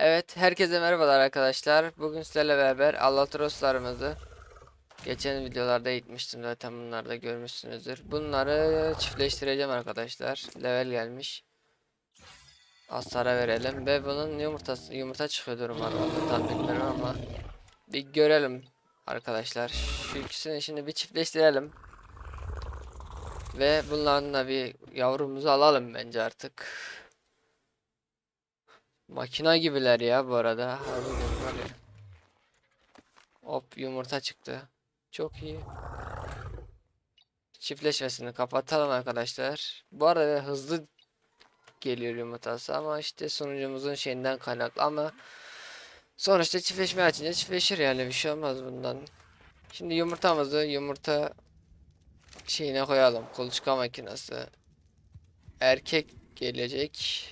Evet, herkese merhabalar arkadaşlar. Bugün sizlerle beraber Albatroslarımızı geçen videolarda eğitmiştim zaten bunları da görmüşsünüzdür. Bunları çiftleştireceğim arkadaşlar. Level gelmiş. Aslara verelim ve bunun yumurtası yumurta çıkıyordur umarım. Tam bilmiyorum ama bir görelim arkadaşlar. Şu ikisini şimdi bir çiftleştirelim. Ve bunların da bir yavrumuzu alalım bence artık. Makina gibiler ya bu arada. Hop yumurta çıktı. Çok iyi. Çiftleşmesini kapatalım arkadaşlar. Bu arada hızlı geliyor yumurtası ama işte sunucumuzun şeyinden kaynaklı ama sonuçta çiftleşme açınca çiftleşir yani bir şey olmaz bundan. Şimdi yumurtamızı yumurta şeyine koyalım. Kuluçka makinesi. Erkek gelecek.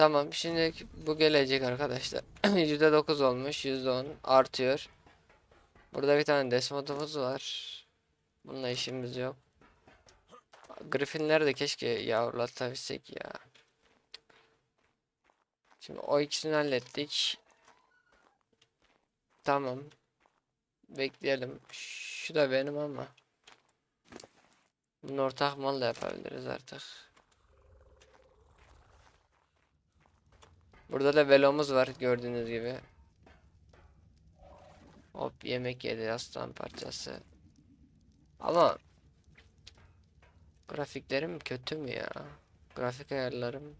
Tamam şimdi bu gelecek arkadaşlar. %9 olmuş %10 artıyor. Burada bir tane desmodumuz var. Bununla işimiz yok. Griffinleri de keşke yavrulatabilsek ya. Şimdi o ikisini hallettik. Tamam. Bekleyelim. Şu da benim ama. Bunu ortak mal da yapabiliriz artık. Burada da velomuz var gördüğünüz gibi. Hop yemek yedi aslan parçası. Ama grafiklerim kötü mü ya? Grafik ayarlarım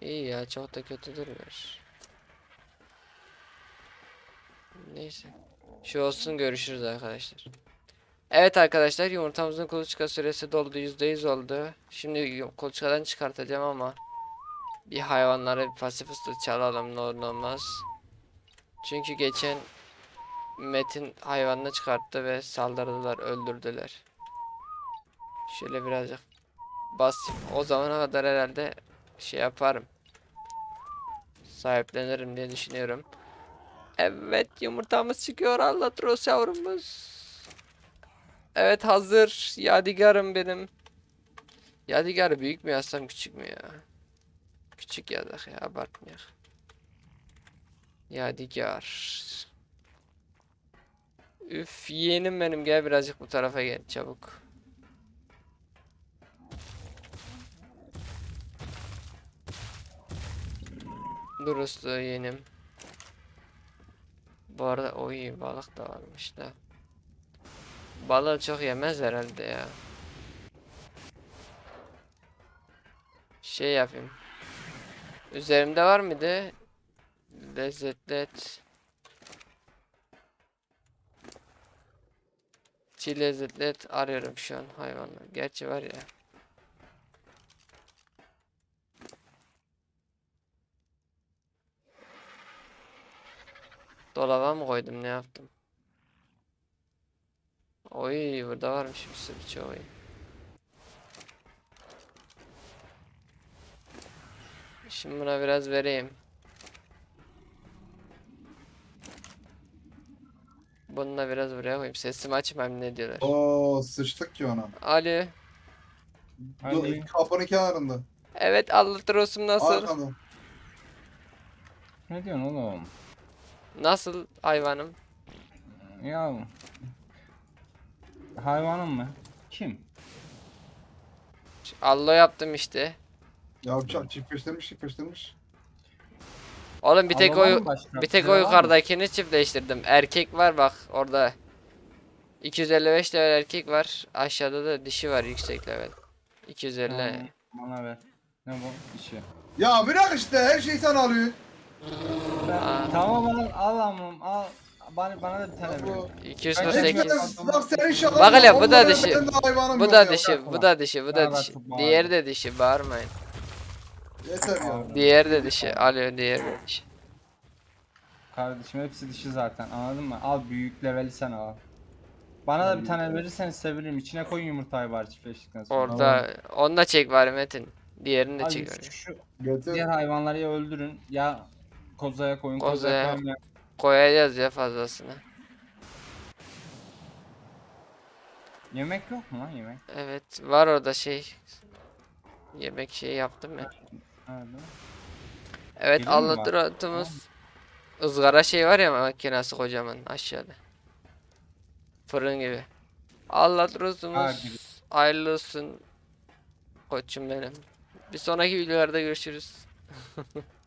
iyi ya çok da kötü durmuyor. Neyse. Şu olsun görüşürüz arkadaşlar. Evet arkadaşlar yumurtamızın kuluçka süresi doldu %100 oldu. Şimdi kuluçkadan çıkartacağım ama bir hayvanlara bir çalalım ne olmaz. Çünkü geçen Metin hayvanını çıkarttı ve saldırdılar, öldürdüler. Şöyle birazcık basayım. O zamana kadar herhalde şey yaparım. Sahiplenirim diye düşünüyorum. Evet yumurtamız çıkıyor Albatros yavrumuz. Evet hazır. Yadigarım benim. Yadigar büyük mü yazsam küçük mü ya? Küçük yazak ya abartmayalım. Yadigar. Üf yeğenim benim gel birazcık bu tarafa gel çabuk. Dur uslu yeğenim. Bu arada o iyi balık da varmış da. Balığı çok yemez herhalde ya. Şey yapayım. Üzerimde var mıydı? Lezzetli et. Çiğ lezzetli et arıyorum şu an hayvanlar. Gerçi var ya. Dolaba mı koydum ne yaptım? Oy burada varmış bir sürü çoğu. Şimdi buna biraz vereyim. Bunu da biraz buraya koyayım. Sesimi açmayayım ne diyorlar. Oo sıçtık ki ona. Ali. Dur, Hadi. kapının kenarında. Evet Albatros'um nasıl? Arkada. Ne diyorsun oğlum? Nasıl hayvanım? Ya hayvanım mı? Kim? Allo yaptım işte. Ya uçak çiftleştirmiş çiftleştirmiş. Oğlum bir tek o bir tek o yukarıdakini çiftleştirdim. Erkek var bak orada. 255 level erkek var. Aşağıda da dişi var yüksek level. 250. Tamam, Bana ver. Ne bu? İşi. Ya bırak işte her şeyi sen alıyorsun. Tamam al al amım al. Bana, bana da bir tane ver. Bu. 248. Sekiz. Bak hele, bu da dişi. Bu da dişi, bu da dişi, bu da dişi. Diğeri de dişi, bağırmayın. Yeter ya. Diğeri de dişi. Alıyor diğeri de dişi. Kardeşim hepsi dişi zaten anladın mı? Al büyük leveli sen al. Bana da bir tane verirsen sevinirim. İçine koyun yumurtayı var çiftleştikten sonra. Orada onu da çek bari Metin. Diğerini de Abi çek. şu, şu Getir. diğer hayvanları ya öldürün ya kozaya koyun. Kozaya. Kozaya koyun. Koyacağız ya fazlasını. Yemek yok mu lan yemek? Evet, var orada şey. Yemek şeyi yaptım ya. Nerede? Evet Gelin mi var? anlatırımız ızgara şey var ya makinesi kocaman aşağıda. Fırın gibi. Ha, Anlatırımız gibi. hayırlı olsun koçum benim. Bir sonraki videolarda görüşürüz.